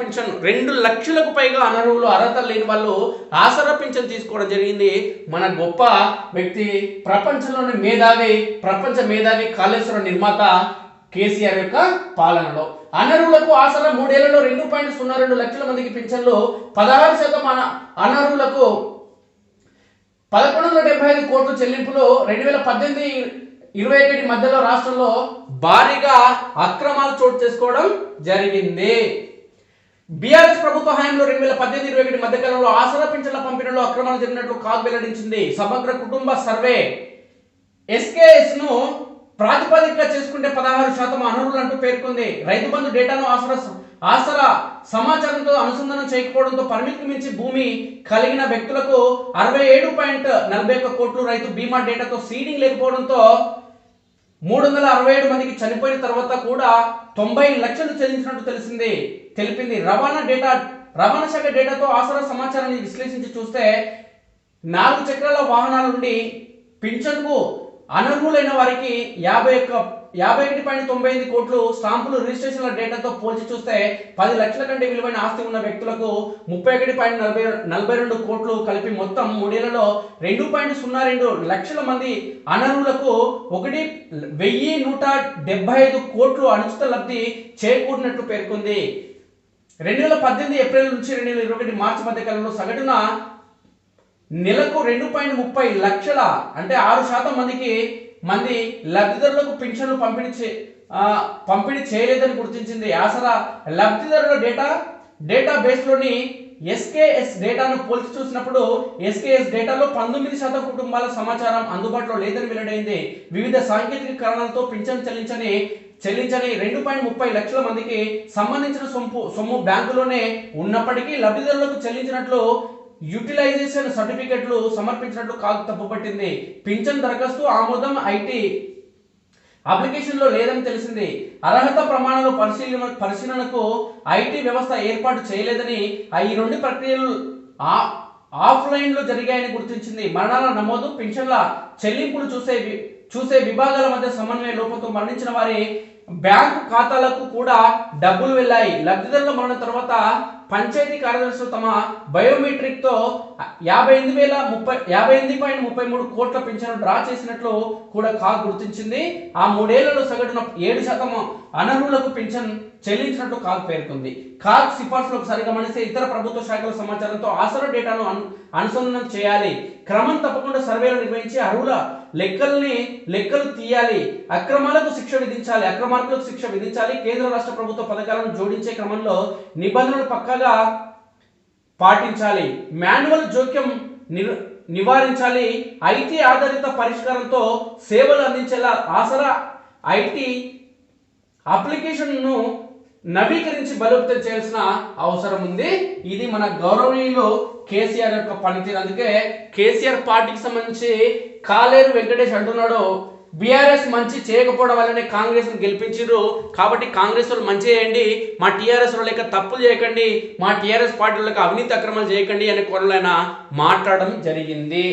Pension రెండు లక్షలకు పైగా అనర్హులు అర్హత లేని వాళ్ళు ఆసరా పింఛన్ తీసుకోవడం జరిగింది. మన గొప్ప వ్యక్తి ప్రపంచంలోని మేధావి ప్రపంచ మేధావి కాళేశ్వర నిర్మాత కేసీఆర్ యొక్క పాలనలో. అనర్హులకు ఆసరా మూడేళ్ళలో రెండు పాయింట్ సున్నా రెండు లక్షల మందికి పింఛన్లు పదహారు శాతం అన అనర్హులకు పదకొండు వందల డెబ్బై ఐదు కోట్ల చెల్లింపులు రెండు వేల పద్దెనిమిది ఇరవై ఒకటి మధ్యలో రాష్ట్రంలో భారీగా అక్రమాలు చోటు చేసుకోవడం జరిగింది. బీఆర్ఎస్ ప్రభుత్వ హయాంలో రెండు వేల పద్దెనిమిది ఇరవై ఒకటి మధ్య కాలంలో ఆసరా పింఛన్ల పంపిణీలో అక్రమాలు జరిగినట్లు కాగ్ వెల్లడించింది. సమగ్ర కుటుంబ సర్వే. ఎస్కేఎస్ను ప్రాతిపదికగా చేసుకుంటే పదహారు శాతం అనర్హులు అంటూ పేర్కొంది. రైతు బంధు డేటాను ఆసరా ఆసరా సమాచారంతో అనుసంధానం చేయకపోవడంతో పరిమితికి మించి భూమి కలిగిన వ్యక్తులకు అరవై ఏడు పాయింట్ నలభై ఒక్క కోట్లు రైతు బీమా డేటాతో సీడింగ్ లేకపోవడంతో మూడు వందల అరవై ఏడు మందికి చనిపోయిన తర్వాత కూడా తొంభై లక్షలు చెల్లించినట్టు తెలిసింది. తెలిపింది రవాణా డేటా రవాణా శాఖ డేటాతో ఆసరా సమాచారాన్ని విశ్లేషించి చూస్తే నాలుగు చక్రాల వాహనాల నుండి పింఛన్కు అనర్హులైన వారికి యాభై ఒక్క యాభై ఒకటి పాయింట్ తొంభై ఎనిమిది కోట్లు స్టాంపులు రిజిస్ట్రేషన్ల డేటాతో పోల్చి చూస్తే పది లక్షల కంటే విలువైన ఆస్తి ఉన్న వ్యక్తులకు ముప్పై ఒకటి పాయింట్ నలభై నలభై రెండు కోట్లు కలిపి మొత్తం మూడేళ్ళలో రెండు పాయింట్ సున్నా రెండు లక్షల మంది అనర్హులకు ఒకటి వెయ్యి నూట డెబ్బై ఐదు కోట్లు అనుచిత లబ్ధి చేకూరినట్లు పేర్కొంది. రెండు వేల పద్దెనిమిది ఏప్రిల్ నుంచి రెండు వేల ఇరవై ఒకటి మార్చి మధ్య కాలంలో సగటున నెలకు రెండు పాయింట్ ముప్పై లక్షల అంటే ఆరు శాతం మందికి మంది లబ్ధిదారులకు పింఛన్లు పంపిణీ చే పంపిణీ చేయలేదని గుర్తించింది ఆసరా. లబ్ధిదారుల డేటా డేటా బేస్లోని ఎస్కేఎస్ డేటాను పోల్చి చూసినప్పుడు ఎస్కేఎస్ డేటాలో పంతొమ్మిది శాతం కుటుంబాల సమాచారం అందుబాటులో లేదని వెల్లడైంది. వివిధ సాంకేతిక కారణాలతో పింఛన్ చెల్లించని చెల్లించని రెండు పాయింట్ ముప్పై లక్షల మందికి సంబంధించిన సొమ్ము సొమ్ము బ్యాంకులోనే ఉన్నప్పటికీ లబ్ధిదారులకు చెల్లించినట్లు యూటిలైజేషన్ సర్టిఫికెట్లు సమర్పించినట్లు కాదు తప్పుపట్టింది పింఛన్ దరఖాస్తు ఆమోదం ఐటీ అప్లికేషన్లో లేదని తెలిసింది. అర్హత ప్రమాణాలు పరిశీలన పరిశీలనకు ఐటీ వ్యవస్థ ఏర్పాటు చేయలేదని ఈ రెండు ప్రక్రియలు ఆ- ఆఫ్లైన్లో జరిగాయని గుర్తించింది. మరణాల నమోదు పింఛన్ల చెల్లింపులు చూసే చూసే విభాగాల మధ్య సమన్వయ లోపంతో మరణించిన వారి బ్యాంకు ఖాతాలకు కూడా డబ్బులు వెళ్ళాయి. లబ్ధిదారుల మరణం తర్వాత పంచాయతీ కార్యదర్శులు తమ బయోమెట్రిక్తో యాభై ఎనిమిది వేల ముప్పై యాభై ఎనిమిది పాయింట్ ముప్పై మూడు కోట్ల పింఛను డ్రా చేసినట్లు కూడా కాగ్ గుర్తించింది. ఆ మూడేళ్ళలో సగటున ఏడు శాతం అనర్హులకు పింఛన్ చెల్లించినట్లు కాగ్ పేర్కొంది. కాగ్ సిఫార్సులకు సరిగమనిస్తే ఇతర ప్రభుత్వ శాఖల సమాచారంతో ఆసరా డేటాను అను అనుసంధానం చేయాలి. క్రమం తప్పకుండా సర్వేలు నిర్వహించి అర్హుల లెక్కల్ని లెక్కలు తీయాలి. అక్రమాలకు శిక్ష విధించాలి. అక్రమార్కులకు శిక్ష విధించాలి. కేంద్ర రాష్ట్ర ప్రభుత్వ పథకాలను జోడించే క్రమంలో నిబంధనలు పక్కగా పాటించాలి. మాన్యువల్ జోక్యం నిర్ నివారించాలి. ఐటీ ఆధారిత పరిష్కారంతో సేవలు అందించేలా ఆసరా ఐటీ అప్లికేషన్ను నవీకరించి బలోపేతం చేయాల్సిన అవసరం ఉంది. ఇది మన గౌరవనీయులు కేసీఆర్ యొక్క పనితీరు. అందుకే కేసీఆర్ పార్టీకి సంబంధించి కాలేరు వెంకటేష్ అంటున్నాడు బీఆర్ఎస్ మంచి చేయకపోవడం వల్లనే కాంగ్రెస్ గెలిపించారు కాబట్టి కాంగ్రెస్ వాళ్ళు మంచి చేయండి. మా టీఆర్ఎస్ లెక్క తప్పులు చేయకండి. మా టీఆర్ఎస్ పార్టీ వాళ్ళకి అవినీతి అక్రమాలు చేయకండి అనే కొరలైన మాట్లాడడం జరిగింది.